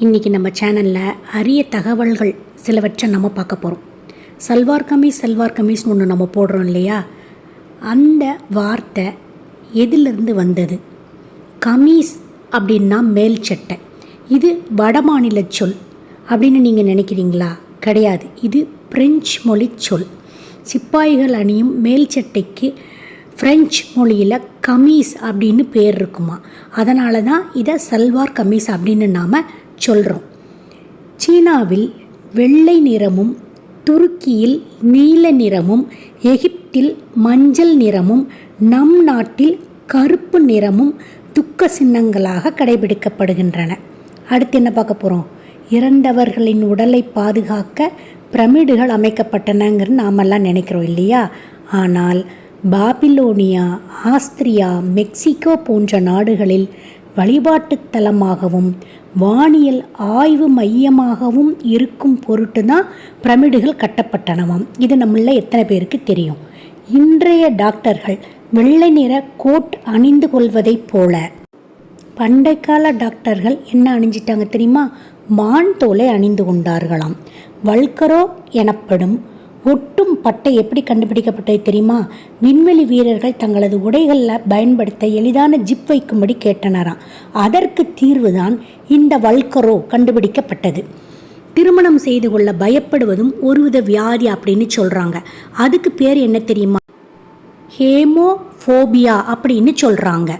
இன்றைக்கி நம்ம சேனலில் அரிய தகவல்கள் சிலவற்றை நம்ம பார்க்க போகிறோம் சல்வார் கமீஸ் சல்வார் கமீஸ்னு ஒன்று நம்ம போடுறோம் இல்லையா? அந்த வார்த்தை எதிலிருந்து வந்தது? கமீஸ் அப்படின்னா மேல் சட்டை. இது வடமாநில சொல் அப்படின்னு நீங்கள் நினைக்கிறீங்களா? கிடையாது. இது பிரெஞ்சு மொழி சொல். சிப்பாய்கள் அணியும் மேல் சட்டைக்கு ஃப்ரெஞ்சு மொழியில் கமீஸ் அப்படின்னு பேர் இருக்குமா? அதனால தான் இதை சல்வார் கமீஸ் அப்படின்னு நாம் சொல்கிறோம் சீனாவில் வெள்ளை நிறமும் துருக்கியில் நீல நிறமும் எகிப்தில் மஞ்சள் நிறமும் நம் நாட்டில் கருப்பு நிறமும் துக்க சின்னங்களாக கடைபிடிக்கப்படுகின்றன. அடுத்து என்ன பார்க்க போகிறோம் இறந்தவர்களின் உடலை பாதுகாக்க பிரமிடுகள் அமைக்கப்பட்டனங்கிறது நாமெல்லாம் நினைக்கிறோம் இல்லையா? ஆனால் பாபிலோனியா ஆஸ்திரியா மெக்சிகோ போன்ற நாடுகளில் வழிபாட்டுத் தலமாகவும் வானியல் ஆய்வு மையமாகவும் இருக்கும் பொருட்டு தான் பிரமிடுகள் கட்டப்பட்டனவாம். இது நம்மள எத்தனை பேருக்கு தெரியும். இன்றைய டாக்டர்கள் வெள்ளை நிற கோட் அணிந்து கொள்வதைப் போல. பண்டைக்கால டாக்டர்கள் என்ன அணிஞ்சிட்டாங்க தெரியுமா? மான் தோலை அணிந்து கொண்டார்களாம். வல்கரோ எனப்படும் ஒட்டும் பட்டை எப்படி கண்டுபிடிக்கப்பட்டது தெரியுமா? விண்வெளி வீரர்கள் தங்களது உடைகளில் பயன்படுத்த எளிதான ஜிப் வைக்கும்படி கேட்டனராம். அதற்கு தீர்வுதான் இந்த வல்கரோ கண்டுபிடிக்கப்பட்டது. திருமணம் செய்து கொள்ள பயப்படுவதும் ஒருவித வியாதி அப்படின்னு சொல்கிறாங்க அதுக்கு பேர் என்ன தெரியுமா? ஹேமோஃபோபியா அப்படின்னு சொல்கிறாங்க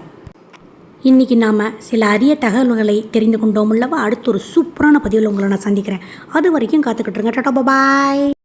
இன்றைக்கி நாம் சில அரிய தகவல்களை தெரிந்து கொண்டோம் அல்லவா? அடுத்து ஒரு சூப்பரான பதிவில் உங்களை நான் சந்திக்கிறேன். அது வரைக்கும் காத்துக்கிட்டுருங்க டாட்டா பாய்